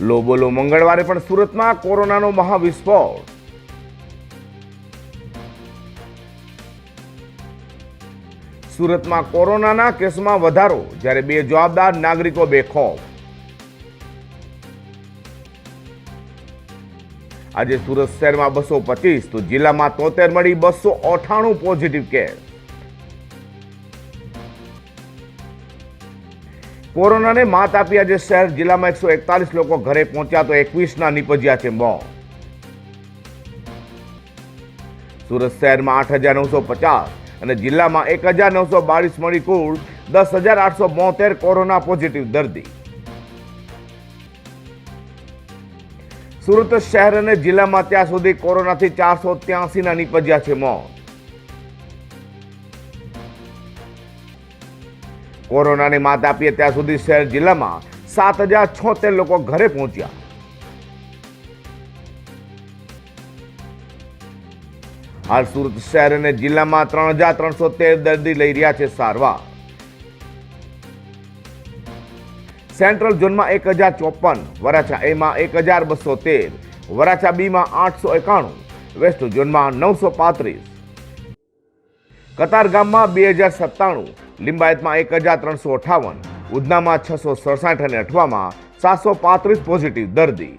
લો બોલો, મંગળવારે પણ સુરતમાં કોરોનાનો મહાવિસ્ફોટ. સુરતમાં કોરોનાના કેસમાં વધારો, જ્યારે બે જવાબદાર નાગરિકો બેખોફ. આજે સુરત શહેરમાં બસો પચીસ, તો જિલ્લામાં તોતેર મળી બસો અઠાણું પોઝિટિવ કેસ કોરોનાને માત આપી આજે શહેર જિલ્લામાં એકસો એકતાલીસ લોકો ઘરે પહોંચ્યા તો એકવીસના નીપજ્યા છે મોત. સુરત શહેરમાં આઠ હજાર નવસો પચાસ અને જિલ્લામાં એક હજાર નવસો બાવીસ મળી કુલ દસ હજાર આઠસો બોતેર કોરોના પોઝિટિવ દર્દી. સુરત શહેર અને જિલ્લામાં ત્યાં સુધી કોરોનાથી ચારસો ત્યાસીના નીપજ્યા છે મોત. કોરોનાની માત આપીએ ત્યાં સુધી શહેર જિલ્લામાં સાત હજાર છોતેર લોકો ઘરે પહોંચ્યા. હાલ સુરત શહેર અને જિલ્લામાં ત્રણ હજાર ત્રણસો તેર દર્દી લઈ રહ્યા છે સારવાર. સેન્ટ્રલ ઝોનમાં એક હજાર ચોપન, વરાછા એમાં એક હજાર બસો તેર, વરાછા બીમાં આઠસો એકાણું, વેસ્ટ ઝોનમાં નવસો પાંત્રીસ. કતારગામમાં બે હજાર સત્તાણું લિંબાયતમાં એક હજાર ત્રણસો અઠાવન ઉધનામાં છસો સડસઠ અને અઠવામાં સાતસો પાંત્રીસ પોઝિટિવ દર્દી.